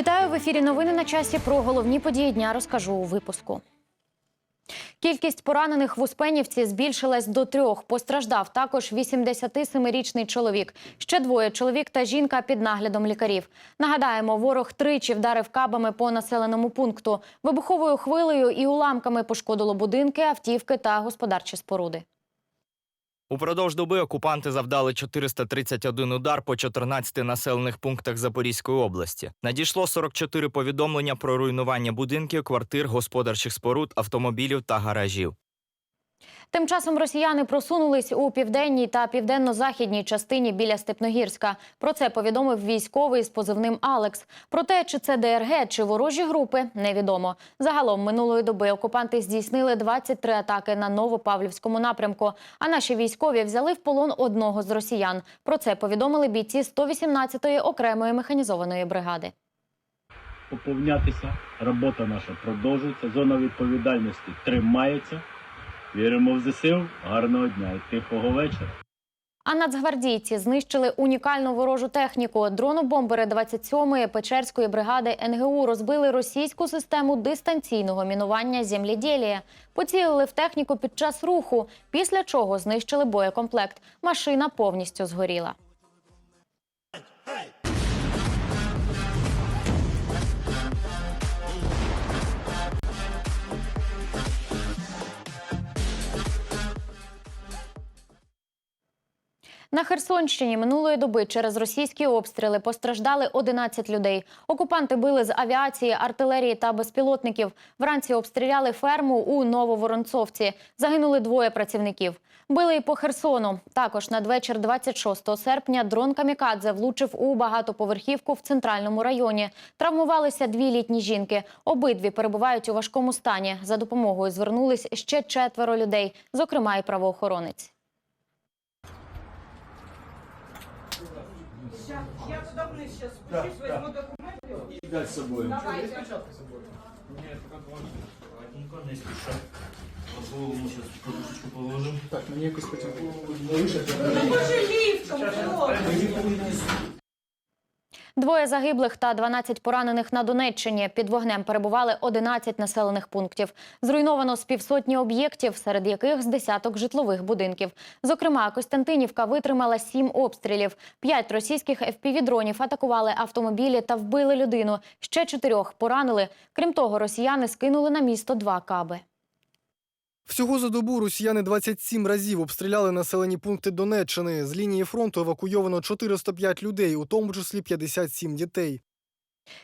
Вітаю в ефірі. Новини на часі. Про головні події дня розкажу у випуску. Кількість поранених в Успенівці збільшилась до трьох. Постраждав також 87-річний чоловік. Ще двоє чоловік та жінка під наглядом лікарів. Нагадаємо, ворог тричі вдарив кабами по населеному пункту. Вибуховою хвилею і уламками пошкодило будинки, автівки та господарчі споруди. Упродовж доби окупанти завдали 431 удар по 14 населених пунктах Запорізької області. Надійшло 44 повідомлення про руйнування будинків, квартир, господарчих споруд, автомобілів та гаражів. Тим часом росіяни просунулись у південній та південно-західній частині біля Степногірська. Про це повідомив військовий з позивним Алекс. Про те, чи це ДРГ, чи ворожі групи, невідомо. Загалом минулої доби окупанти здійснили 23 атаки на Новопавлівському напрямку. А наші військові взяли в полон одного з росіян. Про це повідомили бійці 118-ї окремої механізованої бригади. поповнятися. Робота наша продовжується. Зона відповідальності тримається. Віримо в ЗСУ. Гарного дня і тихого вечора. А нацгвардійці знищили унікальну ворожу техніку. Дронобомбери 27-ї Печерської бригади НГУ розбили російську систему дистанційного мінування земліділія. Поцілили в техніку під час руху, після чого знищили боєкомплект. Машина повністю згоріла. На Херсонщині минулої доби через російські обстріли постраждали 11 людей. Окупанти били з авіації, артилерії та безпілотників. Вранці обстріляли ферму у Нововоронцовці. Загинули двоє працівників. Били і по Херсону. Також надвечір 26 серпня дрон Камікадзе влучив у багатоповерхівку в центральному районі. Травмувалися дві літні жінки. Обидві перебувають у важкому стані. За допомогою звернулись ще четверо людей, зокрема і правоохоронець. Я туда вниз сейчас спущусь, возьму документы. И дать с собой. Давайте. Никуда не спеша. По мы сейчас подушечку положим. Так, мені якось потім. Ну може ліфтом, хлопці. Двоє загиблих та 12 поранених на Донеччині. Під вогнем перебували 11 населених пунктів. Зруйновано з півсотні об'єктів, серед яких з десяток житлових будинків. Зокрема, Костянтинівка витримала сім обстрілів. П'ять російських FPV-дронів атакували автомобілі та вбили людину. Ще чотирьох поранили. Крім того, росіяни скинули на місто два каби. Всього за добу росіяни 27 разів обстріляли населені пункти Донеччини. З лінії фронту евакуйовано 405 людей, у тому числі 57 дітей.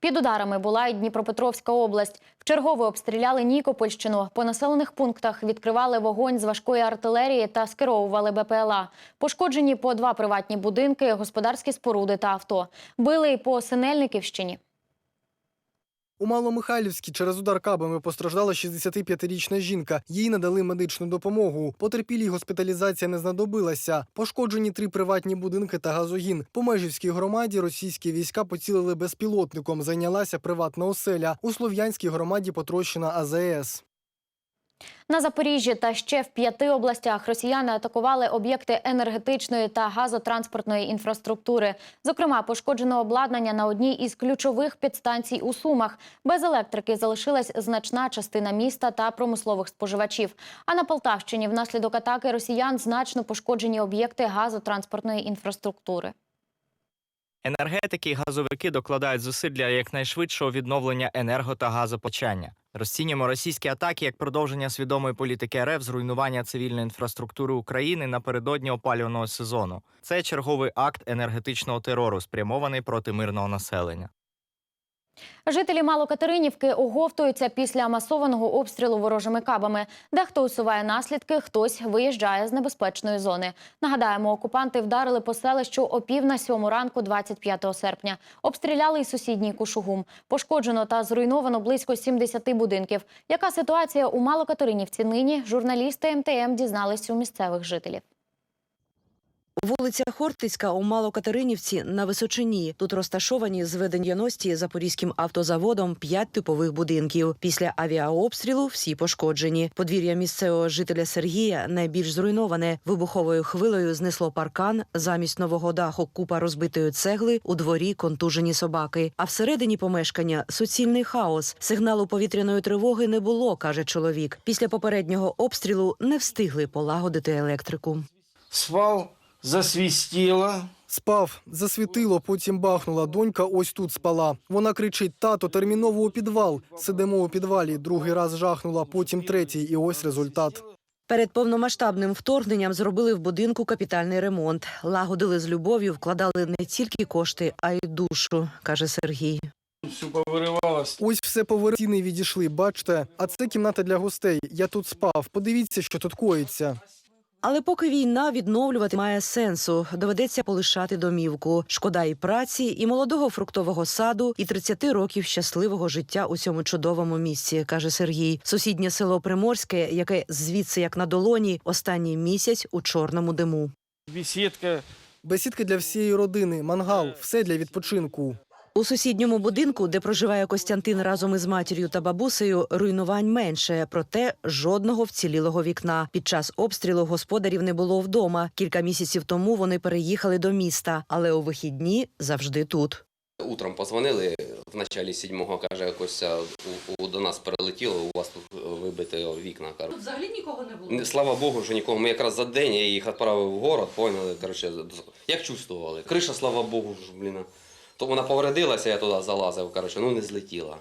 Під ударами була й Дніпропетровська область. Вчергово обстріляли Нікопольщину. По населених пунктах відкривали вогонь з важкої артилерії та скеровували БПЛА. Пошкоджені по два приватні будинки, господарські споруди та авто. Били й по Синельниківщині. У Маломихайлівській через удар кабами постраждала 65-річна жінка. Їй надали медичну допомогу. Потерпілій госпіталізація не знадобилася. Пошкоджені три приватні будинки та газогін. По Межівській громаді російські війська поцілили безпілотником. Зайнялася приватна оселя. У Слов'янській громаді потрощена АЗС. На Запоріжжі та ще в п'яти областях росіяни атакували об'єкти енергетичної та газотранспортної інфраструктури. Зокрема, пошкоджено обладнання на одній із ключових підстанцій у Сумах. Без електрики залишилась значна частина міста та промислових споживачів. А на Полтавщині внаслідок атаки росіян значно пошкоджені об'єкти газотранспортної інфраструктури. Енергетики і газовики докладають зусиль для якнайшвидшого відновлення енерго та газопочання. Розцінюємо російські атаки як продовження свідомої політики РФ зруйнування цивільної інфраструктури України напередодні опалювального сезону. Це черговий акт енергетичного терору, спрямований проти мирного населення. Жителі Малокатеринівки оговтуються після масованого обстрілу ворожими кабами. Дехто усуває наслідки, хтось виїжджає з небезпечної зони. Нагадаємо, окупанти вдарили по селищу о пів на сьому ранку 25 серпня. Обстріляли й сусідній Кушугум. Пошкоджено та зруйновано близько 70 будинків. Яка ситуація у Малокатеринівці нині? Журналісти МТМ дізнались у місцевих жителів. Вулиця Хортицька у Малокатеринівці на Височині. Тут розташовані зведені ності Запорізьким автозаводом п'ять типових будинків. Після авіаобстрілу всі пошкоджені. Подвір'я місцевого жителя Сергія найбільш зруйноване. Вибуховою хвилею знесло паркан. Замість нового даху купа розбитої цегли. У дворі контужені собаки. А всередині помешкання суцільний хаос. Сигналу повітряної тривоги не було, каже чоловік. Після попереднього обстрілу не встигли полагодити електрику. спал, засвистело. Спав, засвітило, потім бахнула. Донька ось тут спала. Вона кричить: тато, терміново у підвал. Сидимо у підвалі. Другий раз жахнула, потім третій, і ось результат. Перед повномасштабним вторгненням зробили в будинку капітальний ремонт. Лагодили з любов'ю, вкладали не тільки кошти, а й душу, каже Сергій. Ось все поверхні відійшли. Бачите, а це кімната для гостей. Я тут спав. Подивіться, що тут коїться. Але поки війна відновлювати має сенсу, доведеться полишати домівку. Шкода і праці, і молодого фруктового саду, і 30 років щасливого життя у цьому чудовому місці, каже Сергій. Сусіднє село Приморське, яке звідси як на долоні, останній місяць у чорному диму. Беседка. Бесідки для всієї родини, мангал, все для відпочинку. У сусідньому будинку, де проживає Костянтин разом із матір'ю та бабусею, руйнувань менше, проте жодного вцілілого вікна. Під час обстрілу господарів не було вдома. Кілька місяців тому вони переїхали до міста, але у вихідні завжди тут. Утром позвонили в началі сьомого, каже, Костя, у, у, до нас перелетіло, у вас тут е, вибите вікна. Каже. Тут взагалі нікого не було. Слава Богу, що нікого. Ми якраз за день я їх відправив в город, поняли, коротше, як чувствували. Криша, слава Богу, ж, блін. То вона повредилася, я туди залазив, коротше, ну не злетіла.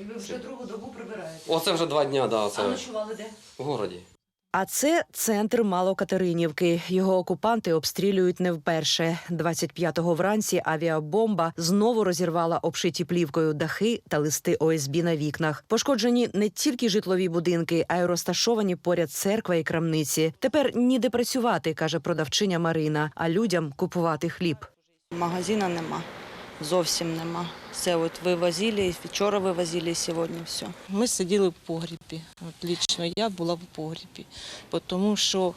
І ви вже другу добу прибираєте. Оце вже два дня, да, це А ночували де? в городі. А це центр Малокатеринівки. Його окупанти обстрілюють не вперше. 25-го вранці авіабомба знову розірвала обшиті плівкою дахи та листи ОСБ на вікнах. Пошкоджені не тільки житлові будинки, а й розташовані поряд церква і крамниці. Тепер ніде працювати, каже продавчиня Марина, а людям купувати хліб. Магазина нема. Зовсім нема. Все от вивозили, вчора вивозили, і сьогодні все. Ми сиділи в погрібі. От лічно я була в погрібі, тому що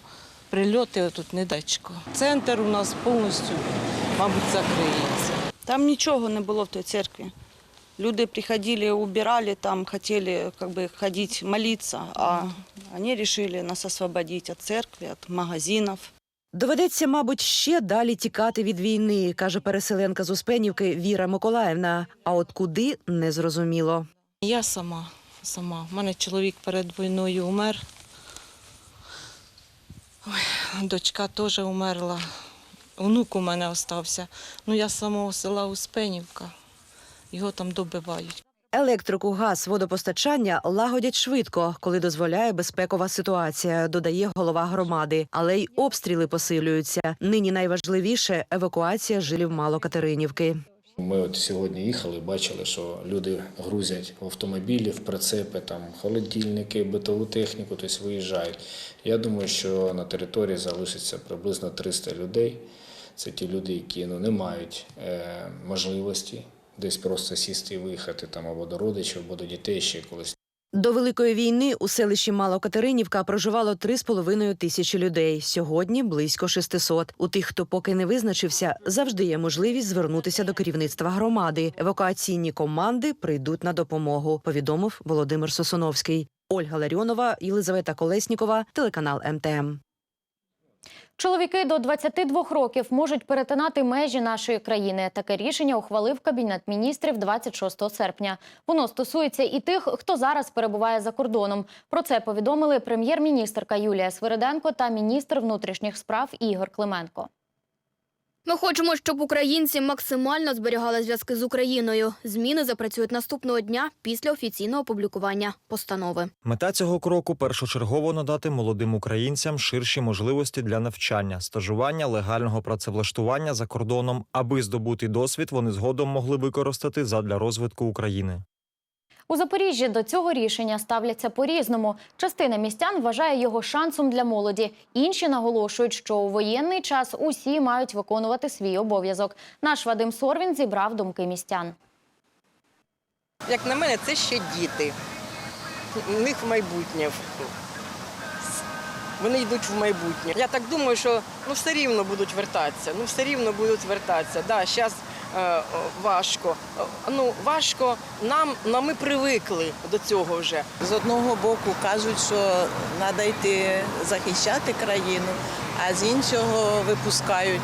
прильоти тут недачко. Центр у нас повністю, мабуть, закриється. Там нічого не було в той церкві. Люди приходили, убирали там, хотели как бы ходить молиться, а они решили нас освободить от церкви, от магазинов. Доведеться, мабуть, ще далі тікати від війни, каже переселенка з Успенівки Віра Миколаївна. А от куди не зрозуміло. Я сама, сама. У мене чоловік перед війною умер. Ой, дочка теж умерла. Внук у мене остався. Ну, я самого села Успенівка. Його там добивають. Електрику, газ, водопостачання лагодять швидко, коли дозволяє безпекова ситуація, додає голова громади. Але й обстріли посилюються. Нині найважливіше евакуація жилів Малокатеринівки. Ми от сьогодні їхали, бачили, що люди грузять в автомобілі, в прицепи, там холодильники, битову техніку, тобто виїжджають. Я думаю, що на території залишиться приблизно 300 людей. Це ті люди, які ну, не мають е, можливості десь просто сісти і виїхати там або до родичів, або до дітей ще колись. До великої війни у селищі Малокатеринівка проживало 3,5 тисячі людей. Сьогодні близько 600. У тих, хто поки не визначився, завжди є можливість звернутися до керівництва громади. Евакуаційні команди прийдуть на допомогу. Повідомив Володимир Сосоновський. Ольга Ларіонова, Єлизавета Колеснікова, телеканал МТМ. Чоловіки до 22 років можуть перетинати межі нашої країни. Таке рішення ухвалив Кабінет міністрів 26 серпня. Воно стосується і тих, хто зараз перебуває за кордоном. Про це повідомили прем'єр-міністрка Юлія Свириденко та міністр внутрішніх справ Ігор Клименко. Ми хочемо, щоб українці максимально зберігали зв'язки з Україною. Зміни запрацюють наступного дня після офіційного опублікування постанови. Мета цього кроку першочергово надати молодим українцям ширші можливості для навчання, стажування, легального працевлаштування за кордоном, аби здобутий досвід вони згодом могли використати задля розвитку України. У Запоріжжі до цього рішення ставляться по-різному. Частина містян вважає його шансом для молоді. Інші наголошують, що у воєнний час усі мають виконувати свій обов'язок. Наш Вадим Сорвін зібрав думки містян. Як на мене, це ще діти. У них майбутнє. вони йдуть в майбутнє. Я так думаю, що ну все рівно будуть вертатися. Ну все рівно будуть вертатися. Да, зараз важко. Е, Ну важко нам, але ми привикли до цього вже. З одного боку кажуть, що треба йти захищати країну, а з іншого випускають.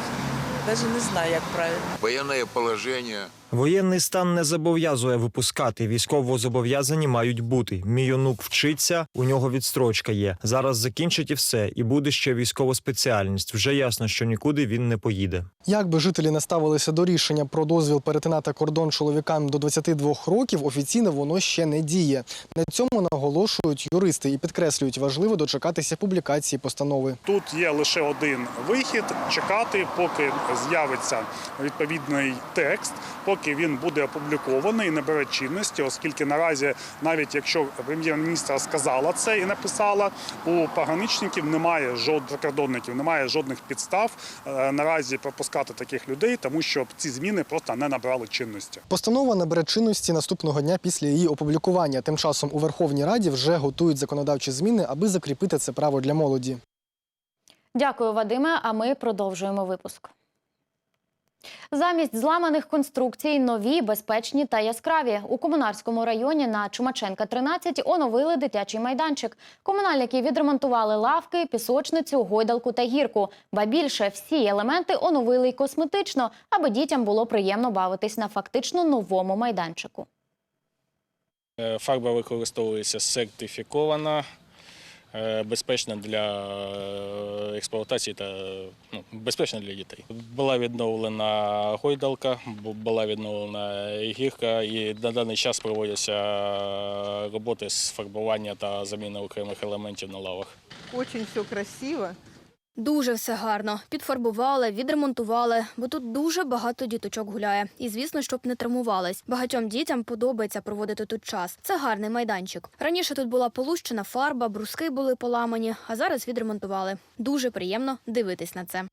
Навіть не знаю, як правильно. Воєнне положение. Воєнний стан не зобов'язує випускати. Військовозобов'язані мають бути. Мій онук вчиться, у нього відстрочка є. Зараз закінчить і все, і буде ще військова спеціальність. Вже ясно, що нікуди він не поїде. Як би жителі не ставилися до рішення про дозвіл перетинати кордон чоловікам до 22 років, офіційно воно ще не діє. На цьому наголошують юристи і підкреслюють, важливо дочекатися публікації постанови. Тут є лише один вихід чекати, поки з'явиться відповідний текст, поки він буде опублікований і набере чинності, оскільки наразі, навіть якщо прем'єр-міністра сказала це і написала, у пограничників немає жодних прикордонників, немає жодних підстав е, наразі пропускати таких людей, тому що ці зміни просто не набрали чинності. Постанова набере чинності наступного дня після її опублікування. Тим часом у Верховній Раді вже готують законодавчі зміни, аби закріпити це право для молоді. Дякую, Вадиме. А ми продовжуємо випуск. Замість зламаних конструкцій нові, безпечні та яскраві. У комунарському районі на Чумаченка 13 оновили дитячий майданчик. Комунальники відремонтували лавки, пісочницю, гойдалку та гірку. Ба більше всі елементи оновили й косметично, аби дітям було приємно бавитись на фактично новому майданчику. Е, Фарба використовується сертифікована, безпечна для е, експлуатації та ну, безпечна для дітей. Була відновлена гойдалка, була відновлена гірка, і на даний час проводяться роботи з фарбування та заміни окремих елементів на лавах. Очень все красиво. Дуже все гарно. Підфарбували, відремонтували, бо тут дуже багато діточок гуляє. І звісно, щоб не травмувались. Багатьом дітям подобається проводити тут час. Це гарний майданчик. Раніше тут була полущена фарба, бруски були поламані, а зараз відремонтували. Дуже приємно дивитись на це.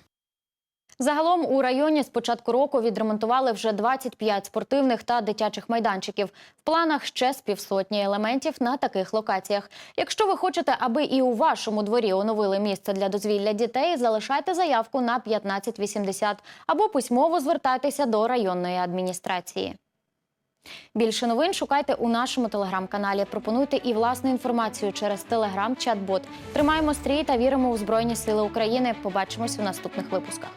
Загалом у районі з початку року відремонтували вже 25 спортивних та дитячих майданчиків. В планах ще з півсотні елементів на таких локаціях. Якщо ви хочете, аби і у вашому дворі оновили місце для дозвілля дітей, залишайте заявку на 1580 або письмово звертайтеся до районної адміністрації. Більше новин шукайте у нашому телеграм-каналі. Пропонуйте і власну інформацію через телеграм-чат-бот. Тримаємо стрій та віримо у Збройні Сили України. Побачимось у наступних випусках.